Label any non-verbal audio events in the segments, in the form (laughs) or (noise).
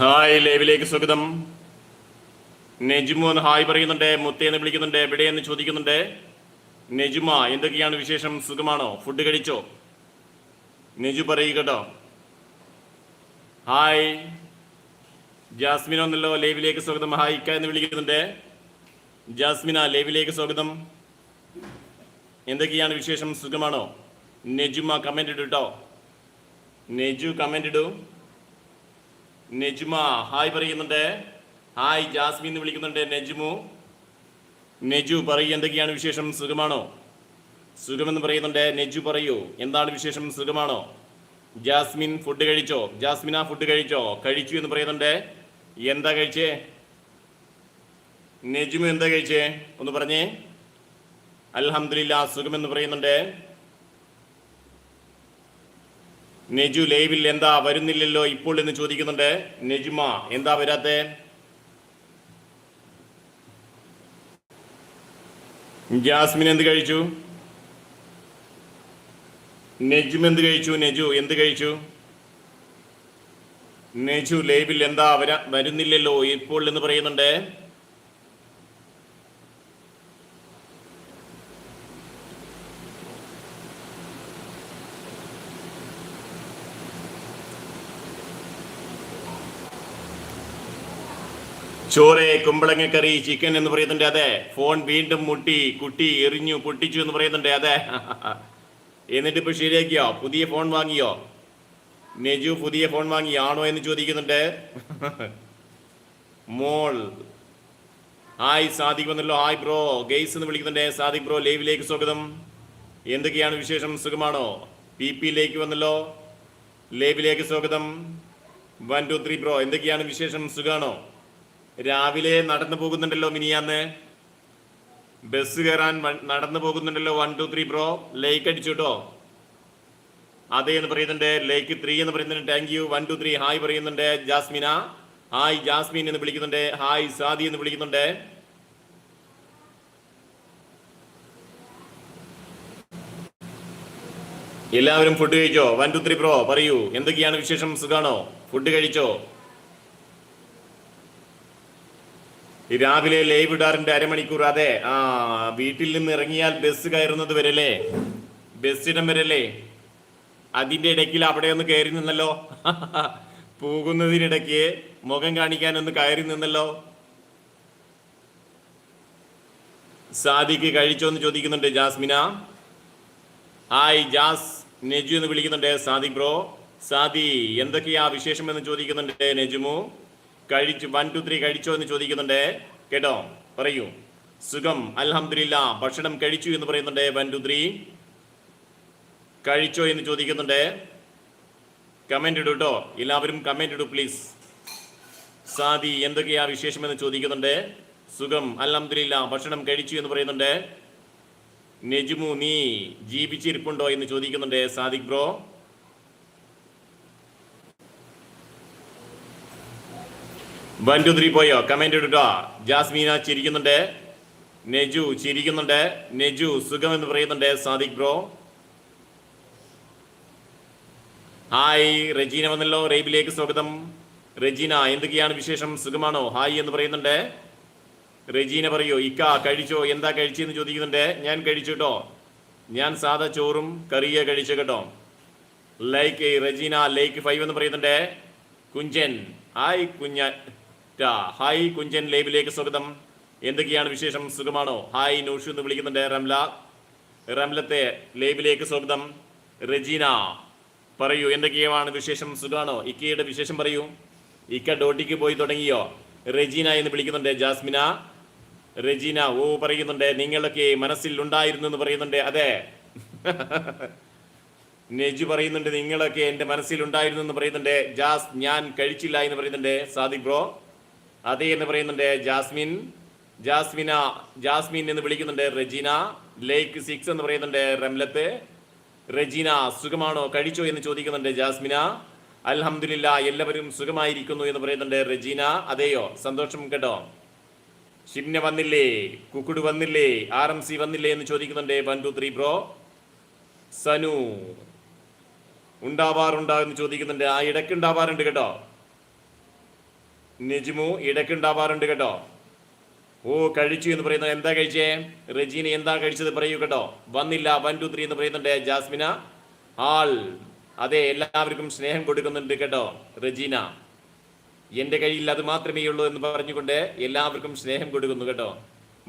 Hi ലൈവിലേക്ക് സ്വാഗതം. നെജുമു എന്ന് ഹായ് പറയുന്നുണ്ട് മുത്തേന്ന് വിളിക്കുന്നുണ്ട് എവിടെയെന്ന് ചോദിക്കുന്നുണ്ട്. നെജുമ എന്തൊക്കെയാണ് വിശേഷം? സുഖമാണോ? ഫുഡ് കഴിച്ചോ? നെജു പറയുക കേട്ടോ. ഹായ്. ജാസ്മിൻ ഒന്നല്ലോ ലൈവിലേക്ക് സ്വാഗതം. ഹായ് ഇക്ക എന്ന് വിളിക്കുന്നുണ്ട്. ജാസ്മിന ലൈവിലേക്ക് സ്വാഗതം. എന്തൊക്കെയാണ് വിശേഷം? സുഖമാണോ? നെജുമ കമന്റ് ഇടൂ കേട്ടോ നെജു കമന്റ് ഇടൂ. നെജ്മ ഹായ് പറയുന്നുണ്ട്. ഹായ് ജാസ്മിൻ എന്ന് വിളിക്കുന്നുണ്ട് നെജ്മു. നെജു പറയൂ എന്തൊക്കെയാണ് വിശേഷം? സുഖമാണോ? സുഖമെന്ന് പറയുന്നുണ്ട്. നെജു പറയൂ എന്താണ് വിശേഷം? സുഖമാണോ? ജാസ്മിൻ ഫുഡ് കഴിച്ചോ? ജാസ്മിന ഫുഡ് കഴിച്ചോ? കഴിച്ചു എന്ന് പറയുന്നുണ്ട്. എന്താ കഴിച്ചേ? നെജുമു എന്താ കഴിച്ചേ? ഒന്ന് പറഞ്ഞേ. അലഹമില്ല സുഖമെന്ന് പറയുന്നുണ്ട്. നെജു ലൈവിൽ എന്താ വരുന്നില്ലല്ലോ ഇപ്പോൾ എന്ന് ചോദിക്കുന്നുണ്ട്. നെജുമ എന്താ വരാത്തെ? ജാസ്മിൻ എന്ത് കഴിച്ചു? നെജും എന്ത് കഴിച്ചു? നെജു എന്ത് കഴിച്ചു? നെജു ലൈവിൽ എന്താ വരാ വരുന്നില്ലല്ലോ ഇപ്പോൾ എന്ന് പറയുന്നുണ്ട്. ചോറ് കുമ്പളങ്ങക്കറി ചിക്കൻ എന്ന് പറയുന്നുണ്ട്. അതെ. ഫോൺ വീണ്ടും മുട്ടി കുട്ടി എറിഞ്ഞു പൊട്ടിച്ചു എന്ന് പറയുന്നുണ്ട്. അതെ. (laughs) എന്നിട്ട് ഇപ്പൊ ശരിയാക്കിയോ? പുതിയ ഫോൺ വാങ്ങിയോ? നെജു പുതിയ ഫോൺ വാങ്ങി ആണോ എന്ന് ചോദിക്കുന്നുണ്ട്. (laughs) മോൾ. ഹായ് സാദിഖ് വന്നല്ലോ. Hi bro. ഗെയ്സ് എന്ന് വിളിക്കുന്നുണ്ട്. സാദിഖ് ബ്രോ ലൈവിലേക്ക് സ്വാഗതം. എന്തൊക്കെയാണ് വിശേഷം? സുഖമാണോ? പി പിയിലേക്ക് വന്നല്ലോ. ലൈവിലേക്ക് സ്വാഗതം. വൺ ടു ത്രീ ബ്രോ എന്തൊക്കെയാണ് വിശേഷം? സുഖാണോ? രാവിലെ നടന്നു പോകുന്നുണ്ടല്ലോ മിനിയാന്ന്. ബസ് കയറാൻ നടന്നു പോകുന്നുണ്ടല്ലോ one two three bro like അടിച്ചു കേട്ടോ അതെ എന്ന് പറയുന്നുണ്ട്. ലൈക്ക് ത്രീ എന്ന് പറയുന്നുണ്ട്. Thank you one two three hi പറയുന്നുണ്ട്. ജാസ്മിന. ഹായ് ജാസ്മിൻ എന്ന് വിളിക്കുന്നുണ്ട്. ഹായ് സാദി എന്ന് വിളിക്കുന്നുണ്ട്. എല്ലാവരും ഫുഡ് കഴിച്ചോ? വൺ ടു ത്രീ ബ്രോ പറയൂ. എന്തൊക്കെയാണ് വിശേഷം? സുഖാണോ? ഫുഡ് കഴിച്ചോ ഈ രാവിലെ ലൈവ് ഇടാറിന്റെ അരമണിക്കൂർ. അതെ ആ വീട്ടിൽ നിന്ന് ഇറങ്ങിയാൽ ബസ് കയറുന്നത് വരല്ലേ? ബസ്സിടം വരല്ലേ? അതിന്റെ ഇടയ്ക്കിൽ അവിടെ ഒന്ന് കയറി നിന്നല്ലോ. (laughs) പോകുന്നതിനിടയ്ക്ക് മുഖം കാണിക്കാൻ ഒന്ന് കയറി നിന്നല്ലോ. സാദിക്ക് കഴിച്ചോ എന്ന് ചോദിക്കുന്നുണ്ട് ജാസ്മിന. ഹായ് ജാസ് നെജു എന്ന് വിളിക്കുന്നുണ്ട്. സാദി ബ്രോ സാദി എന്തൊക്കെയാ വിശേഷം എന്ന് ചോദിക്കുന്നുണ്ട് നെജുമു? കഴിച്ചു വൺ ടു ത്രീ കഴിച്ചോ എന്ന് ചോദിക്കുന്നുണ്ട്. കേട്ടോ? പറയൂ. സുഖം അൽഹംദുലില്ല ഭക്ഷണം കഴിച്ചു എന്ന് പറയുന്നുണ്ട് വൺ ടു ത്രീ കഴിച്ചോ എന്ന് ചോദിക്കുന്നുണ്ട്. കമന്റ് ഇടൂ കേട്ടോ എല്ലാവരും കമന്റ് ഇടൂ പ്ലീസ് സാദി എന്തൊക്കെയാ വിശേഷം എന്ന് ചോദിക്കുന്നുണ്ട്. സുഖം അൽഹംദുലില്ല ഭക്ഷണം കഴിച്ചു എന്ന് പറയുന്നുണ്ട്. നെജുമു നീ ജീവിച്ചിരിപ്പുണ്ടോ എന്ന് ചോദിക്കുന്നുണ്ട് Sadiq bro. One two three പോയോ? കമന്റ് ഇട്ടോ ജാസ്മീന ചിരിക്കുന്നുണ്ട്. നെജു ചിരിക്കുന്നുണ്ട്. നെജു സുഖം എന്ന് പറയുന്നുണ്ട്. സാദിഖ് ബ്രോ. ഹായ് റെജീന വന്നല്ലോ. റേബിലേക്ക് സ്വാഗതം. റെജീന എന്തൊക്കെയാണ് വിശേഷം? സുഖമാണോ? ഹായ് എന്ന് പറയുന്നുണ്ട്. റെജീന പറയോ ഇക്ക കഴിച്ചോ? എന്താ കഴിച്ചെന്ന് ചോദിക്കുന്നുണ്ട്. ഞാൻ കഴിച്ചു കേട്ടോ. ഞാൻ സാധാ ചോറും കറിയ കഴിച്ചു കേട്ടോ. ലൈക്ക് റെജീന ലൈക്ക് ഫൈവ് എന്ന് പറയുന്നുണ്ട്. കുഞ്ചൻ. ഹായ് കുഞ്ഞ ഹായ് കുഞ്ചൻ ലൈവിലേക്ക് സ്വാഗതം. എന്തൊക്കെയാണ് വിശേഷം? സുഖമാണോ? ഹായ് നൂഷു എന്ന് വിളിക്കുന്നുണ്ട് റംല. റംലത്തെ ലൈവിലേക്ക് സ്വാഗതം. റെജീന പറയൂ എന്തൊക്കെയാണ് വിശേഷം? സുഖമാണോ? ഇക്കയുടെ വിശേഷം പറയൂ. ഇക്ക ഡോട്ടിക്ക് പോയി തുടങ്ങിയോ? റെജീന എന്ന് വിളിക്കുന്നുണ്ട് ജാസ്മിന. റെജീന ഓ പറയുന്നുണ്ട് നിങ്ങളൊക്കെ മനസ്സിൽ ഉണ്ടായിരുന്നു എന്ന് പറയുന്നുണ്ട്. അതെ. നെജു പറയുന്നുണ്ട് നിങ്ങളൊക്കെ എന്റെ മനസ്സിൽ ഉണ്ടായിരുന്നു എന്ന് പറയുന്നുണ്ട്. ജാസ് ഞാൻ കഴിച്ചില്ല എന്ന് പറയുന്നുണ്ട്. സാദിഖ് ബ്രോ. അതെ എന്ന് പറയുന്നുണ്ട് ജാസ്മിൻ. ജാസ്മിന ജാസ്മിൻ എന്ന് വിളിക്കുന്നുണ്ട് റെജീന. ലേക്ക് സിക്സ് എന്ന് പറയുന്നുണ്ട് റംലത്ത്. റെജീന സുഖമാണോ? കഴിച്ചോ എന്ന് ചോദിക്കുന്നുണ്ട് ജാസ്മിന. അൽഹംദുലില്ല എല്ലാവരും സുഖമായിരിക്കുന്നു എന്ന് പറയുന്നുണ്ട് റെജീന. അതെയോ? സന്തോഷം കേട്ടോ. ഷിംന വന്നില്ലേ? കുക്കുട് വന്നില്ലേ? ആർ എം സി വന്നില്ലേ എന്ന് ചോദിക്കുന്നുണ്ട് one two three bro. Sanu. ഉണ്ടാവാറുണ്ടോ എന്ന് ചോദിക്കുന്നുണ്ട്. ആ ഇടയ്ക്ക് ഉണ്ടാവാറുണ്ട് കേട്ടോ. നെജ്മു ഇടയ്ക്ക് ഉണ്ടാവാറുണ്ട് കേട്ടോ. ഓ കഴിച്ചു എന്ന് പറയുന്നത് എന്താ കഴിച്ചേ? റെജീന എന്താ കഴിച്ചത് പറയൂ കേട്ടോ. വന്നില്ല വൺ ടു ത്രീ എന്ന് പറയുന്നുണ്ട് ജാസ്മിന. ആൾ അതെ എല്ലാവർക്കും സ്നേഹം കൊടുക്കുന്നുണ്ട് കേട്ടോ റെജീന. എന്റെ കയ്യിൽ അത് മാത്രമേ ഉള്ളൂ എന്ന് പറഞ്ഞുകൊണ്ട് എല്ലാവർക്കും സ്നേഹം കൊടുക്കുന്നു കേട്ടോ.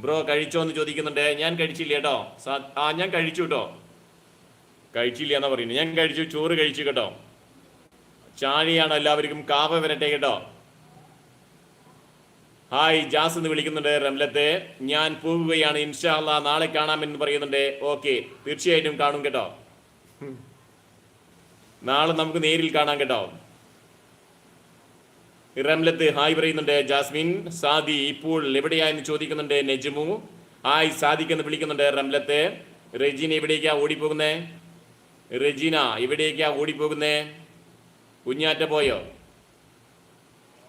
ബ്രോ കഴിച്ചോ എന്ന് ചോദിക്കുന്നുണ്ട്. ഞാൻ കഴിച്ചില്ല കേട്ടോ. ആ ഞാൻ കഴിച്ചു കേട്ടോ. കഴിച്ചില്ല എന്നാ പറയുന്നത് ഞാൻ കഴിച്ചു ചോറ് കഴിച്ചു കേട്ടോ. ചാഴിയാണ് എല്ലാവർക്കും കാവ വരട്ടെ കേട്ടോ. ഹായ് ജാസ് എന്ന് വിളിക്കുന്നുണ്ട് റംലത്തെ ഞാൻ പോവുകയാണ്. ഇൻഷാല്ല നാളെ കാണാമെന്ന് പറയുന്നുണ്ട്. ഓക്കെ തീർച്ചയായിട്ടും കാണും കേട്ടോ. നാളെ നമുക്ക് നേരിൽ കാണാം കേട്ടോ. റംലത്ത് ഹായ് പറയുന്നുണ്ട് ജാസ്മിൻ. സാദി ഇപ്പോൾ എവിടെയാന്ന് ചോദിക്കുന്നുണ്ട് നെജ്മു. ഹായ് സാദിക്ക് എന്ന് വിളിക്കുന്നുണ്ട് റംലത്ത് റെജീന എവിടേക്കാ ഓടിപ്പോകുന്നേ? റെജീന എവിടേക്കാ ഓടിപ്പോകുന്നേ? കുഞ്ഞാറ്റ പോയോ?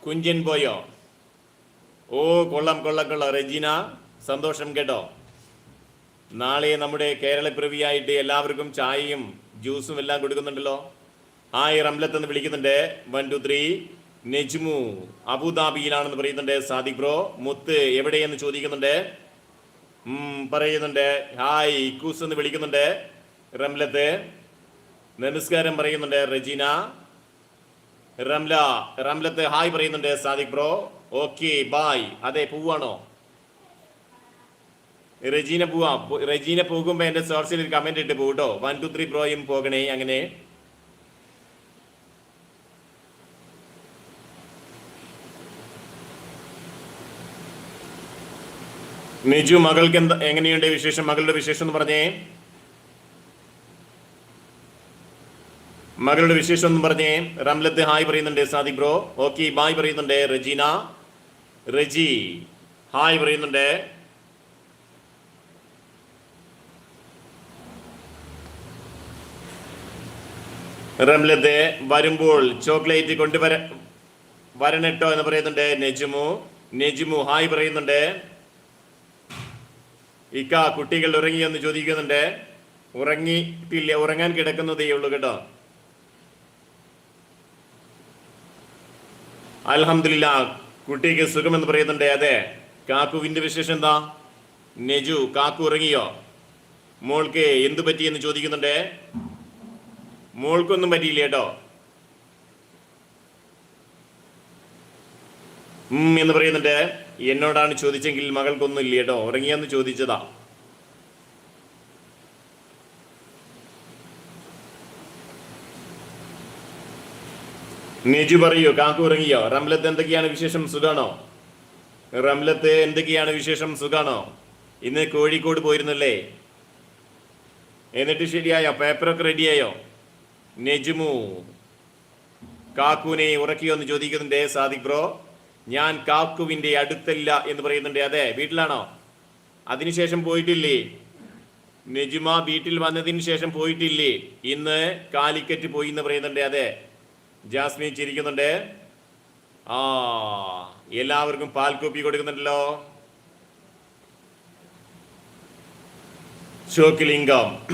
കുഞ്ചൻ പോയോ? ഓ കൊള്ളം കൊള്ളം കൊള്ളം. റെജീന സന്തോഷം കേട്ടോ. നാളെ നമ്മുടെ കേരളപ്പിറവിയായിട്ട് എല്ലാവർക്കും ചായയും ജ്യൂസും എല്ലാം കൊടുക്കുന്നുണ്ടല്ലോ. ഹായ് റംലത്ത് എന്ന് വിളിക്കുന്നുണ്ട്. വൺ ടു ത്രീ നെജ്മു അബുദാബിയിലാണെന്ന് പറയുന്നുണ്ട്. സാദിഖ് ബ്രോ മുത്ത് എവിടെയെന്ന് ചോദിക്കുന്നുണ്ട്? പറയുന്നുണ്ട്. ഹായ് ഇക്കൂസ് എന്ന് വിളിക്കുന്നുണ്ട്. റംലത്ത്. നമസ്കാരം പറയുന്നുണ്ട് റെജീന. റംല റംലത്ത് ഹായ് പറയുന്നുണ്ട് സാദിഖ് ബ്രോ. Okay bye. അതെ പോവാണോ? റെജീന പോവാ. റെജീന പോകുമ്പോ എന്റെ സോഴ്സിൽ ഒരു കമന്റ് ഇട്ട് പോകട്ടോ വൺ ടു ത്രീ പ്രോയും പോകണേ അങ്ങനെ. നിജു മകൾക്ക് എന്താ എങ്ങനെയുണ്ട് വിശേഷം? മകളുടെ വിശേഷം എന്ന് പറഞ്ഞേ. മകളുടെ വിശേഷം എന്ന് പറഞ്ഞേ. റംലത്ത് ഹായ് പറയുന്നുണ്ട് സാദി ബ്രോ ഓക്കെ ബായ് പറയുന്നുണ്ട് റജീന. റജി. ഹായ് പറയുന്നുണ്ട്. റംലത്തെ വരുമ്പോൾ ചോക്ലേറ്റ് കൊണ്ടുവര വരണട്ടോ എന്ന് പറയുന്നുണ്ട് നെജുമു. നെജുമു ഹായ് പറയുന്നുണ്ട്. ഇക്ക കുട്ടികൾ ഉറങ്ങി ഉറങ്ങിയെന്ന് ചോദിക്കുന്നുണ്ട്. ഉറങ്ങിയിട്ടില്ല ഉറങ്ങാൻ കിടക്കുന്നതേ ഉള്ളൂ കേട്ടോ. അൽഹംദുലില്ല കുട്ടിക്ക് സുഖമെന്ന് പറയുന്നുണ്ട് അതെ. കാക്കുവിന്റെ വിശേഷം എന്താ? നെജു കാക്കു ഉറങ്ങിയോ? മോൾക്ക് എന്തു പറ്റി എന്ന് ചോദിക്കുന്നുണ്ട്? മോൾക്കൊന്നും പറ്റിയില്ല കേട്ടോ. എന്ന് പറയുന്നുണ്ട്. എന്നോടാണ് ചോദിച്ചെങ്കിൽ മകൾക്കൊന്നും ഇല്ല കേട്ടോ. ഉറങ്ങിയെന്ന് ചോദിച്ചതാ. നെജു പറയൂ കാക്കു ഉറങ്ങിയോ? റംലത്ത് എന്തൊക്കെയാണ് വിശേഷം? സുഖാണോ? റംലത്ത് എന്തൊക്കെയാണ് വിശേഷം? സുഖാണോ? ഇന്ന് കോഴിക്കോട് പോയിരുന്നല്ലേ? എന്നിട്ട് ശരിയായോ? പേപ്പറൊക്കെ റെഡിയായോ? നെജുമു കാക്കുവിനെ ഉറക്കിയോ എന്ന് ചോദിക്കുന്നുണ്ട്. സാദിഖ് ബ്രോ ഞാൻ കാക്കുവിന്റെ അടുത്തല്ല എന്ന് പറയുന്നുണ്ട്. അതെ വീട്ടിലാണോ? അതിനുശേഷം പോയിട്ടില്ലേ? നെജുമ വീട്ടിൽ വന്നതിന് ശേഷം പോയിട്ടില്ലേ? ഇന്ന് കാലിക്കറ്റ് പോയി എന്ന് പറയുന്നുണ്ട്. അതെ ജാസ്മിൻ ചിരിക്കുന്നുണ്ട്. ആ എല്ലാവർക്കും പാൽ കോപ്പി കൊടുക്കുന്നുണ്ടല്ലോ. ശോക്കിലിംഗം.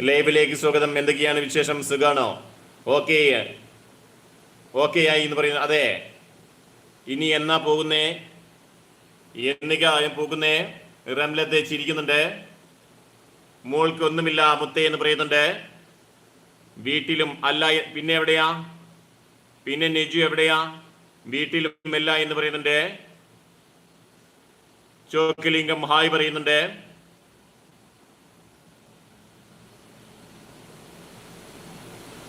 ലൈവിലേക്ക് സ്വാഗതം. എന്തൊക്കെയാണ് വിശേഷം? സുഖാണോ? ഓക്കെ. ഓക്കെ ആയി എന്ന് പറയുന്നത് അതെ. ഇനി എന്നാ പോകുന്നേ? എന്നൊക്കെ പോകുന്നേ? റംലത്തെ ചിരിക്കുന്നുണ്ട്. മോൾക്ക് ഒന്നുമില്ല മുത്തേ എന്ന് പറയുന്നുണ്ട്. വീട്ടിലും അല്ല പിന്നെ എവിടെയാ? പിന്നെ നെജു എവിടെയാ? വീട്ടിലും അല്ല എന്ന് പറയുന്നുണ്ട്. ചോക്കിലിംഗം ഹായ് പറയുന്നുണ്ട്.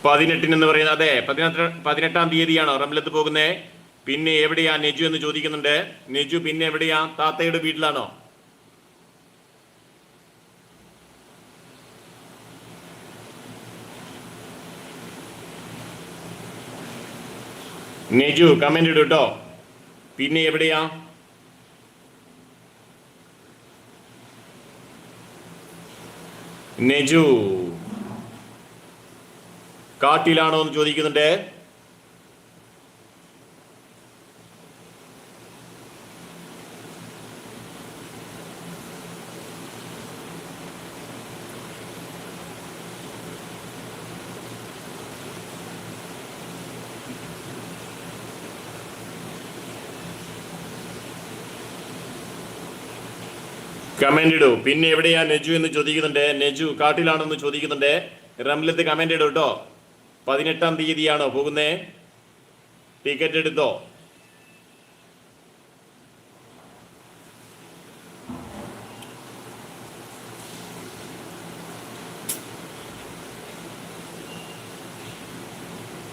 പതിനെട്ടിന് എന്ന് പറയുന്നത് അതെ പതിനെട്ട് പതിനെട്ടാം തീയതിയാണ് റംലത്ത് പോകുന്നത് പിന്നെ എവിടെയാ നെജു എന്ന് ചോദിക്കുന്നുണ്ട്. നെജു പിന്നെ എവിടെയാ? താത്തയുടെ വീട്ടിലാണോ? നെജു കമന്റ് ഇടും കേട്ടോ പിന്നെ എവിടെയാ? നെജു. കാട്ടിലാണോ എന്ന് ചോദിക്കുന്നുണ്ട്. കമന്റ് ഇടൂ. പിന്നെ എവിടെയാ നെജു എന്ന് ചോദിക്കുന്നുണ്ട്? നെജു കാട്ടിലാണെന്ന് ചോദിക്കുന്നുണ്ട്. റംലത്ത് കമന്റ് ഇടൂ കേട്ടോ പതിനെട്ടാം തീയതിയാണോ പോകുന്നേ? ടിക്കറ്റ് എടുത്തോ?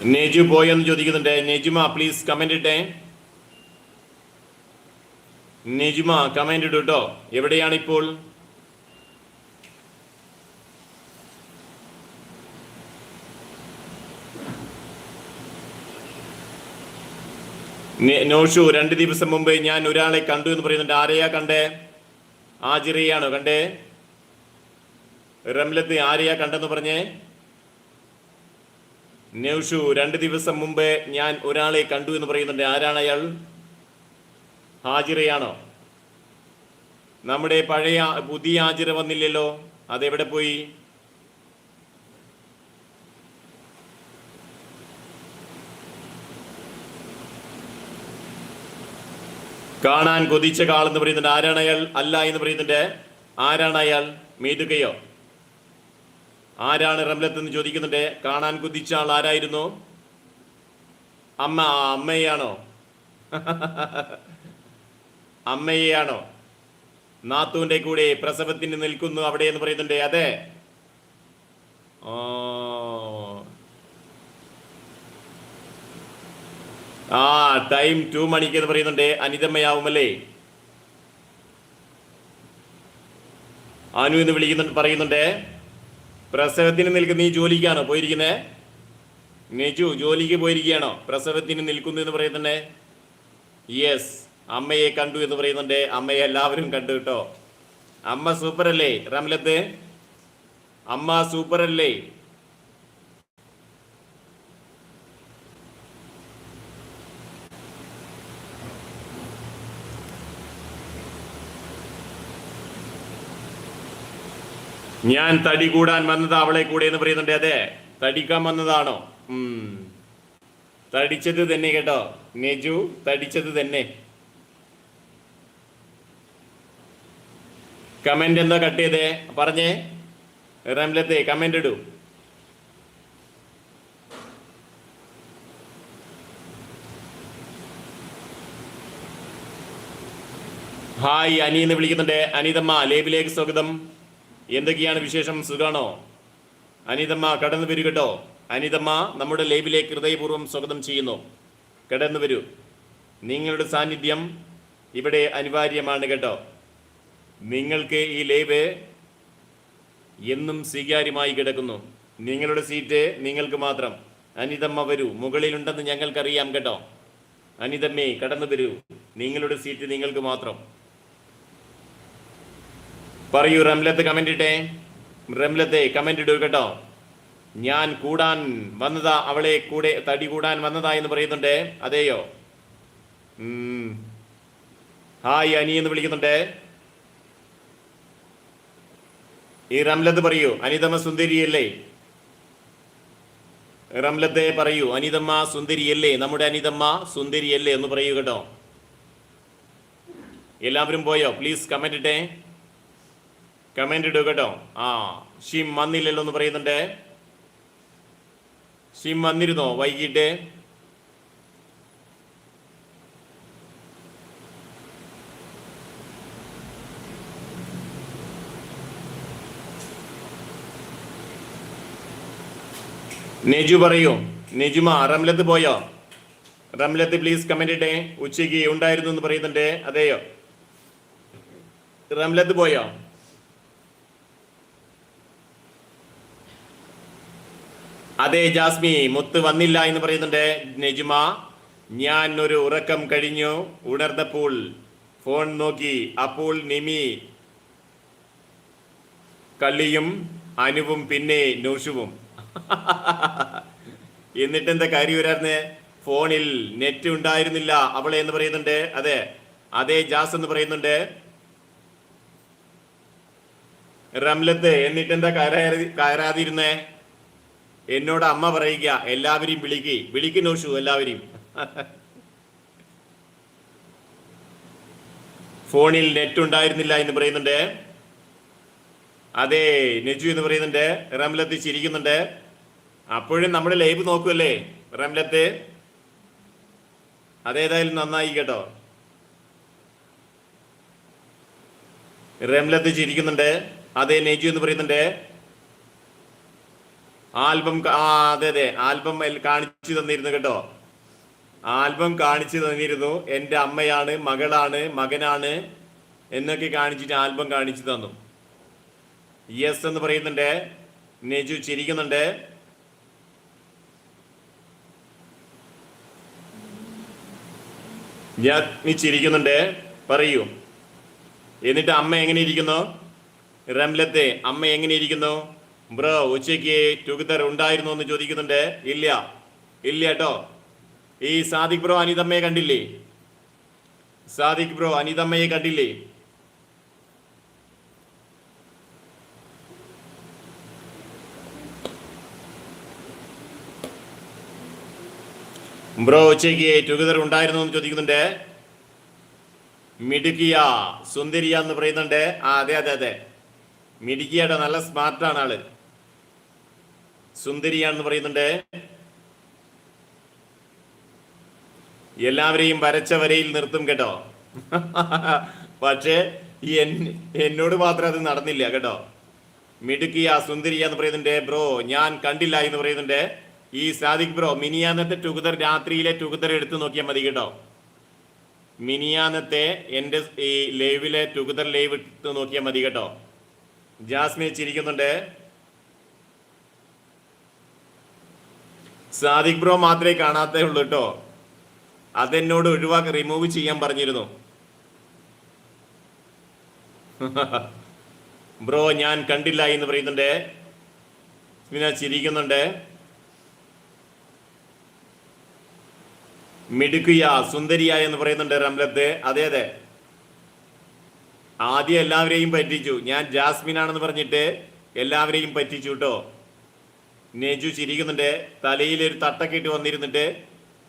നെജു പോയെന്ന് ചോദിക്കുന്നുണ്ട്. നെജുമ പ്ലീസ് കമന്റ് ഇട്ടേ. നെജുമ കമന്റ് ഇടൂ കേട്ടോ എവിടെയാണ് ഇപ്പോൾ നെ- നോഷു രണ്ട് ദിവസം മുമ്പ് ഞാൻ ഒരാളെ കണ്ടു എന്ന് പറയുന്നുണ്ട്. ആരെയാ കണ്ടേ? ആജിറിയാണോ കണ്ടേ. റംലത്ത് ആരെയാ കണ്ടെന്ന് പറഞ്ഞേ? നൗഷു രണ്ട് ദിവസം മുമ്പ് ഞാൻ ഒരാളെ കണ്ടു എന്ന് പറയുന്നുണ്ട്. ആരാണ് അയാൾ? ഹാജിറയാണോ? നമ്മുടെ പഴയ പുതിയ ഹാജിറ വന്നില്ലല്ലോ. അതെവിടെ പോയി? കാണാൻ കൊതിച്ച കാൾ എന്ന് പറയുന്നുണ്ട്. ആരാണ് അയാൾ? അല്ല എന്ന് പറയുന്നുണ്ട്. ആരാണ് അയാൾ? മീതുകയോ? ആരാണ് റംലത്ത് എന്ന് ചോദിക്കുന്നുണ്ട്. കാണാൻ കുതിച്ച ആൾ ആരായിരുന്നു? അമ്മ ആ, (laughs) അമ്മയെയാണോ? നാത്തൂന്റെ കൂടെ പ്രസവത്തിന് നിൽക്കുന്നു അവിടെ എന്ന് പറയുന്നുണ്ട്. അതെ. ആ ടൈം ടു മണിക്ക് എന്ന് പറയുന്നുണ്ട്. അനിതമ്മയാവുമല്ലേ? അനു എന്ന് വിളിക്കുന്നുണ്ട് പറയുന്നുണ്ട്. പ്രസവത്തിന് നിൽക്കുന്ന ഈ ജോലിക്കാണോ പോയിരിക്കുന്നേ? നെജു ജോലിക്ക് പോയിരിക്കുകയാണോ? പ്രസവത്തിന് നിൽക്കുന്നു എന്ന് പറയുന്നുണ്ടേ. യെസ് അമ്മയെ കണ്ടു എന്ന് പറയുന്നുണ്ട്. അമ്മയെ എല്ലാവരും കണ്ടു കേട്ടോ. അമ്മ സൂപ്പർ അല്ലേ റംലത്ത്? അമ്മ സൂപ്പർ അല്ലേ ഞാൻ തടി കൂടാൻ വന്നത് അവളെ കൂടെ എന്ന് പറയുന്നുണ്ട്. അതെ തടിക്കാൻ വന്നതാണോ. തടിച്ചത് തന്നെ കേട്ടോ. നെജു തടിച്ചത് തന്നെ. കമന്റ് എന്താ കട്ട് ചെയ്തേ? പറഞ്ഞേ. റംലത്തെ കമന്റ് ഇടൂ. ഹായ് അനി എന്ന് വിളിക്കുന്നുണ്ട്. അനിതമ്മ ലേബിലേക്ക് സ്വാഗതം. എന്തൊക്കെയാണ് വിശേഷം? സുഖാണോ? അനിതമ്മ കടന്നു വരൂ കേട്ടോ. അനിതമ്മ നമ്മുടെ ലേബിലേക്ക് ഹൃദയപൂർവം സ്വാഗതം ചെയ്യുന്നു. കടന്നു വരൂ. നിങ്ങളുടെ സാന്നിധ്യം ഇവിടെ അനിവാര്യമാണ് കേട്ടോ. നിങ്ങൾക്ക് ഈ ലേബ് എന്നും സ്വീകാര്യമായി കിടക്കുന്നു. നിങ്ങളുടെ സീറ്റ് നിങ്ങൾക്ക് മാത്രം. അനിതമ്മ വരൂ. മുകളിലുണ്ടെന്ന് ഞങ്ങൾക്കറിയാം കേട്ടോ. അനിതമ്മേ കടന്നു വരൂ. നിങ്ങളുടെ സീറ്റ് നിങ്ങൾക്ക് മാത്രം. പറയൂ റംലത്ത് കമന്റ് ഇട്ടേ. റംലത്തെ കമന്റ് ഇടൂ കേട്ടോ. ഞാൻ കൂടാൻ വന്നതാ അവളെ കൂടെ തടി കൂടാൻ വന്നതാ എന്ന് പറയുന്നുണ്ട്. അതെയോ. ഹായ് അനി എന്ന് വിളിക്കുന്നുണ്ട്. ഈ റംലത്ത് പറയൂ അനിതമ്മ സുന്ദരിയല്ലേ? റംലത്തെ പറയൂ അനിതമ്മ സുന്ദരിയല്ലേ? നമ്മുടെ അനിതമ്മ സുന്ദരിയല്ലേ എന്ന് പറയൂ കേട്ടോ. എല്ലാവരും പോയോ? പ്ലീസ് കമന്റ് ഇട്ടേ. കമന്റ് ഇടൂ കേട്ടോ. ആ ഷിം വന്നില്ലല്ലോ എന്ന് പറയുന്നുണ്ട്. ഷിം വന്നിരുന്നോ വൈകിട്ട്? നെജു പറയൂ. നെജുമ റംലത്ത് പോയോ? റംലത്ത് പ്ലീസ് കമന്റ് ഇട്ടേ. ഉച്ചയ്ക്ക് ഉണ്ടായിരുന്നു എന്ന് പറയുന്നുണ്ട്. അതെയോ? റംലത്ത് പോയോ? അതെ ജാസ്മി മുത്ത് വന്നില്ല എന്ന് പറയുന്നുണ്ട്. നെജുമ ഞാൻ ഒരു ഉറക്കം കഴിഞ്ഞു. ഉണർന്നപ്പോൾ ഫോൺ നോക്കി. അപ്പോൾ നിമി കള്ളിയും അനുവും പിന്നെ നൂഷുവും. (laughs) എന്നിട്ട് എന്താ കാര്യം വരാറുന്ന് ഫോണിൽ നെറ്റ് ഉണ്ടായിരുന്നില്ല. അവളെ എന്ന് പറയുന്നുണ്ട്. അതെ അതെ ജാസ് എന്ന് പറയുന്നുണ്ട്. റംലത്ത് എന്നിട്ട് എന്താ കയറാതി കയറാതിരുന്നേ? എന്നോട് അമ്മ പറയുക എല്ലാവരെയും വിളിക്ക്. വിളിക്ക് നോഷു എല്ലാവരെയും. (laughs) ഫോണിൽ നെറ്റ് ഉണ്ടായിരുന്നില്ല എന്ന് പറയുന്നുണ്ട്. അതെ നെജു എന്ന് പറയുന്നുണ്ട്. റംലത്ത് ചിരിക്കുന്നുണ്ട്. അപ്പോഴും നമ്മൾ ലൈവ് നോക്കുമല്ലേ റംലത്ത്. അതേതായാലും നന്നായി കേട്ടോ. റംലത്ത് ചിരിക്കുന്നുണ്ട്. അതേ നെജു എന്ന് പറയുന്നുണ്ട്. ആൽബം ആ അതെ അതെ. ആൽബം കാണിച്ചു തന്നിരുന്നു കേട്ടോ. ആൽബം കാണിച്ചു തന്നിരുന്നു. എന്റെ അമ്മയാണ് മകളാണ് മകനാണ് എന്നൊക്കെ കാണിച്ചിട്ട് ആൽബം കാണിച്ചു തന്നു. യെസ് എന്ന് പറയുന്നുണ്ട്. നെജു ചിരിക്കുന്നുണ്ട്. ഞാൻ നീ ചിരിക്കുന്നുണ്ട്. പറയൂ. എന്നിട്ട് അമ്മ എങ്ങനെ ഇരിക്കുന്നു? റംലത്തെ അമ്മ എങ്ങനെ ഇരിക്കുന്നു? ബ്രോ ഉച്ചയ്ക്ക് ടുഗദർ ഉണ്ടായിരുന്നു എന്ന് ചോദിക്കുന്നുണ്ട്. ഇല്ല. ഇല്ല കേട്ടോ ഈ സാദിഖ് ബ്രോ അനിതമ്മയെ കണ്ടില്ലേ? സാദിഖ് ബ്രോ അനിതമ്മയെ കണ്ടില്ലേ? ബ്രോ ഉച്ചയ്ക്ക് ടുഗദർ ഉണ്ടായിരുന്നു എന്ന് ചോദിക്കുന്നുണ്ട്. മിടുക്കിയ സുന്ദരിയ എന്ന് പറയുന്നുണ്ട്. ആ അതെ അതെ അതെ. മിടുക്കിയാട്ടോ നല്ല സ്മാർട്ടാണ് ആൾ. സുന്ദരിയാണെന്ന് പറയുന്നുണ്ട്. എല്ലാവരെയും വരച്ച വരയിൽ നിർത്തും കേട്ടോ. പക്ഷേ എന്നോട് മാത്രം അത് നടന്നില്ല കേട്ടോ. മിടുക്കിയ സുന്ദരിയ എന്ന് പറയുന്നുണ്ട്. ബ്രോ ഞാൻ കണ്ടില്ല എന്ന് പറയുന്നുണ്ട്. ഈ സാദിഖ് ബ്രോ മിനിയാന്നത്തെ ടുഗദർ രാത്രിയിലെ ടുഗദർ എടുത്തു നോക്കിയാൽ മതി കേട്ടോ. മിനിയാന്നത്തെ എന്റെ ഈ ലൈവിലെ ടുഗദർ ലൈവ് എടുത്ത് നോക്കിയാൽ മതി കേട്ടോ. ജാസ്മിൻ ചിരിക്കുന്നുണ്ട്. സാദിഖ് ബ്രോ മാത്രമേ കാണാത്തേ ഉള്ളൂ കേട്ടോ. അതെന്നോട് ഒഴിവാക്കി റിമൂവ് ചെയ്യാൻ പറഞ്ഞിരുന്നു. (laughs) ബ്രോ ഞാൻ കണ്ടില്ല എന്ന് പറയുന്നുണ്ട്. പിന്നെ ചിരിക്കുന്നുണ്ട്. മിടുക്കിയ സുന്ദരിയ എന്ന് പറയുന്നുണ്ട് റംലത്ത്. അതെ അതെ. ആദ്യം എല്ലാവരെയും പറ്റിച്ചു. ഞാൻ ജാസ്മിൻ ആണെന്ന് പറഞ്ഞിട്ട് എല്ലാവരെയും പറ്റിച്ചു കേട്ടോ നെജു ചിരിക്കുന്നുണ്ട്. തലയിൽ ഒരു തട്ടൊക്കെ ഇട്ട് വന്നിരുന്നിട്ട്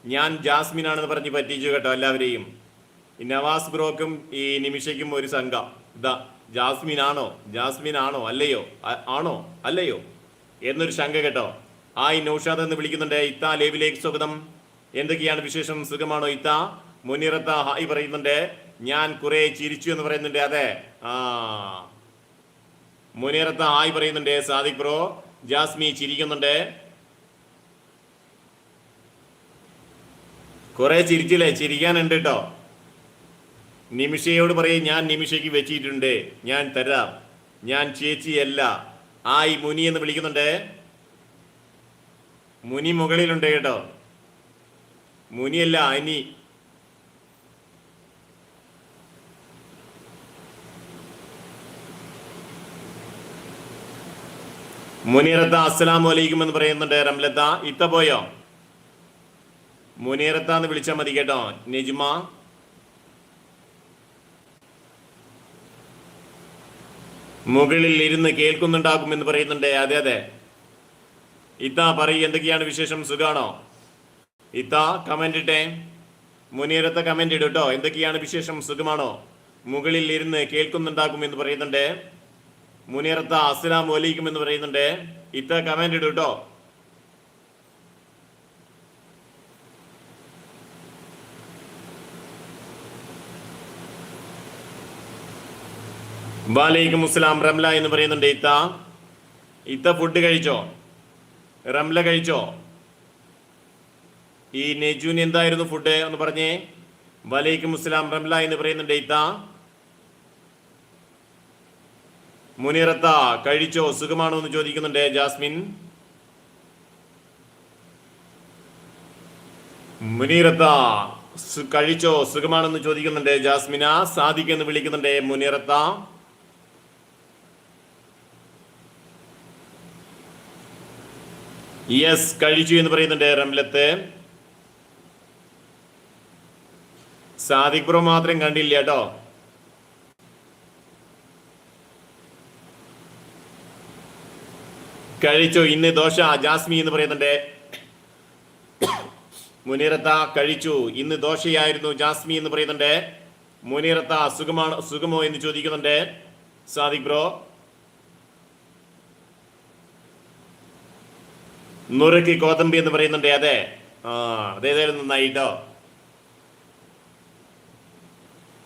ഞാൻ ജാസ്മിൻ ആണെന്ന് പറഞ്ഞ് പറ്റിച്ചു കേട്ടോ എല്ലാവരെയും. ഈ നവാസ് ബ്രോക്കും ഈ നിമിഷയ്ക്കും ഒരു സംഘം. ഇതാ ജാസ്മിൻ ആണോ? ജാസ്മിൻ ആണോ? അല്ലയോ? ആണോ? അല്ലയോ? എന്നൊരു ശങ്ക കേട്ടോ. ആ ഈ നൗഷാദ് എന്ന് വിളിക്കുന്നുണ്ട്. ഇത്താ ലേവിലേക്ക് സ്വാഗതം. എന്തൊക്കെയാണ് വിശേഷം? സുഖമാണോ ഇത്ത മുനിറത്ത ഹായ് പറയുന്നുണ്ട്. ഞാൻ കുറെ ചിരിച്ചു എന്ന് പറയുന്നുണ്ട്. അതെ. ആ. മുനിറത്ത ഹായ് പറയുന്നുണ്ട്. സാദിഖ് ബ്രോ ജാസ്മി ചിരിക്കുന്നുണ്ട്. കുറെ ചിരിച്ചില്ലേ? ചിരിക്കാനുണ്ട് കേട്ടോ നിമിഷയോട് പറയും ഞാൻ നിമിഷയ്ക്ക് വെച്ചിട്ടുണ്ട്. ഞാൻ തരാം. ഞാൻ ചേച്ചിയല്ല. ആയി മുനി എന്ന് വിളിക്കുന്നുണ്ട്. മുനി മുകളിലുണ്ട് കേട്ടോ. മുനിയല്ല അനി. മുനീറത്ത അസ്സലാമു അലൈക്കും എന്ന് പറയുന്നുണ്ട് റംലത്ത. ഇത്ത പോയോ? മുനീറത്ത എന്ന് വിളിച്ചാൽ മതി കേട്ടോ നിജ്മ. മുകളിൽ ഇരുന്ന് കേൾക്കുന്നുണ്ടാകും എന്ന് പറയുന്നുണ്ട്. അതെ അതെ. ഇത്ത പറയ് എന്തൊക്കെയാണ് വിശേഷം? സുഖാണോ? ഇത്ത കമന്റ് ഇട്ടേ മുനീരത്തെ കമന്റ് ഇടും കേട്ടോ എന്തൊക്കെയാണ് വിശേഷം? സുഖമാണോ? മുകളിൽ ഇരുന്ന് കേൾക്കുന്നുണ്ടാകും എന്ന് പറയുന്നുണ്ട്. മുനീറത്ത അസ്സലാം വലൈക്കും എന്ന് പറയുന്നുണ്ട്. ഇത്ത കമന്റ് ഇടും കേട്ടോ വാലൈക്കും അസ്സലാം. റംല എന്ന് പറയുന്നുണ്ട്. ഇത്ത ഇത്ത ഫുഡ് കഴിച്ചോ? റംല കഴിച്ചോ? ഈ നെജുവിന് എന്തായിരുന്നു ഫുഡ് എന്ന് പറഞ്ഞേ വലൈക്കും അസ്സലാം റംല എന്ന് പറയുന്നുണ്ട് ഇത്ത മുനിറത്ത കഴിച്ചോ? സുഖമാണോ എന്ന് ചോദിക്കുന്നുണ്ട് ജാസ്മിൻ. മുനീറത്ത കഴിച്ചോ? സുഖമാണെന്ന് ചോദിക്കുന്നുണ്ട് ജാസ്മിന സാദിഖ് എന്ന് വിളിക്കുന്നുണ്ട് മുനീറത്ത യെസ് കഴിച്ചു എന്ന് പറയുന്നുണ്ട് റംലത്ത്. സാദിഖ് ബ്രോ മാത്രം കണ്ടില്ല കേട്ടോ. കഴിച്ചോ? ഇന്ന് ദോശ ജാസ്മി എന്ന് പറയുന്നുണ്ട്. മുനീറത്ത കഴിച്ചു. ഇന്ന് ദോശയായിരുന്നു ജാസ്മി എന്ന് പറയുന്നുണ്ട്. മുനീറത്ത സുഖമാണോ സുഖമോ എന്ന് ചോദിക്കുന്നുണ്ട്. സാദിഖ് ബ്രോ. നുറുക്കി കോതമ്പി എന്ന് പറയുന്നുണ്ട്. അതെ. ആ അതേതായാലും നന്നായിട്ടോ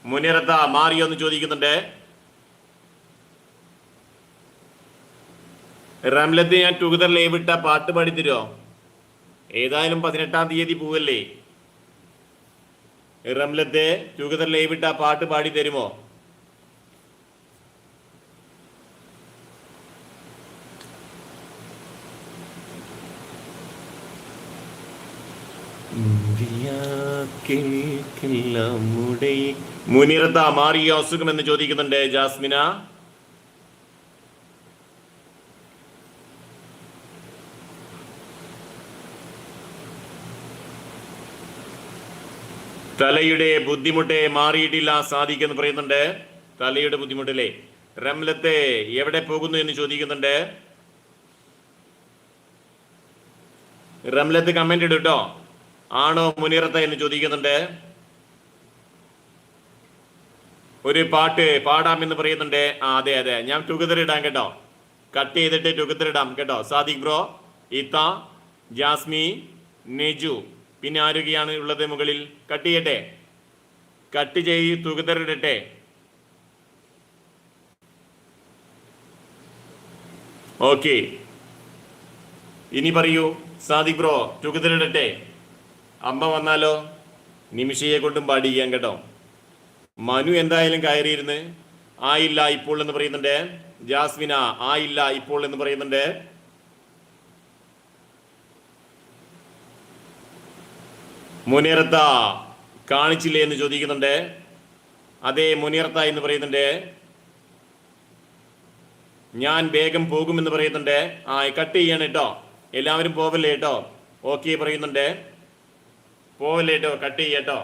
മുനീറത്ത മാറിയോ എന്ന് ചോദിക്കുന്നുണ്ട്. റംലത്ത് ഞാൻ ടുഗദർ ലൈവ് ഇട്ട പാട്ട് പാടി തരുമോ ഏതായാലും പതിനെട്ടാം തീയതി പോവല്ലേ. റംലത്ത് ടുഗദർ ലൈവ് ഇട്ട പാട്ട് പാടി തരുമോ? മുനീറത്ത മാറിയ അസുഖം എന്ന് ചോദിക്കുന്നുണ്ട് ജാസ്മിന. തലയുടെ ബുദ്ധിമുട്ടേ മാറിയിട്ടില്ല സാധിക്കുന്നു പറയുന്നുണ്ട്. തലയുടെ ബുദ്ധിമുട്ടില്ലേ? റംലത്തെ എവിടെ പോകുന്നു എന്ന് ചോദിക്കുന്നുണ്ട്. റംലത്ത് കമന്റ് ഇടൂട്ടോ ആണോ മുനീറത്ത എന്ന് ചോദിക്കുന്നുണ്ട്. ഒരു പാട്ട് പാടാം എന്ന് പറയുന്നുണ്ട്. ആ അതെ അതെ. ഞാൻ ടുഗദർ ഇടാം കേട്ടോ. കട്ട് ചെയ്തിട്ട് ടുഗദർ ഇടാം കേട്ടോ. സാദിഖ് ബ്രോ ഇത്ത ജാസ്മി നെജു. പിന്നെ ആരൊക്കെയാണ് ഉള്ളത് മുകളിൽ? കട്ട് ചെയ്യട്ടെ. കട്ട് ചെയ്ത് ടുഗദർ ഇടട്ടെ. ഓക്കെ ഇനി പറയൂ. സാദിഖ് ബ്രോ ടുഗദർ ഇടട്ടെ. അമ്മ വന്നാലോ? നിമിഷയെ കൊണ്ടും പാടിക്കാൻ കേട്ടോ. മനു എന്തായാലും കയറിയിരുന്ന് ആയില്ല ഇപ്പോൾ എന്ന് പറയുന്നുണ്ട്. ജാസ്മിന ആയില്ല ഇപ്പോൾ എന്ന് പറയുന്നുണ്ട്. മുനീറത്ത കാണിച്ചില്ലേ എന്ന് ചോദിക്കുന്നുണ്ട്. അതെ മുനീറത്ത എന്ന് പറയുന്നുണ്ട്. ഞാൻ വേഗം പോകുമെന്ന് പറയുന്നുണ്ട്. ആ കട്ട് ചെയ്യണം കേട്ടോ. എല്ലാവരും പോവല്ലേ കേട്ടോ? ഓക്കെ പറയുന്നുണ്ട്. പോവല്ലേ കേട്ടോ കട്ട് ചെയ്യട്ടോ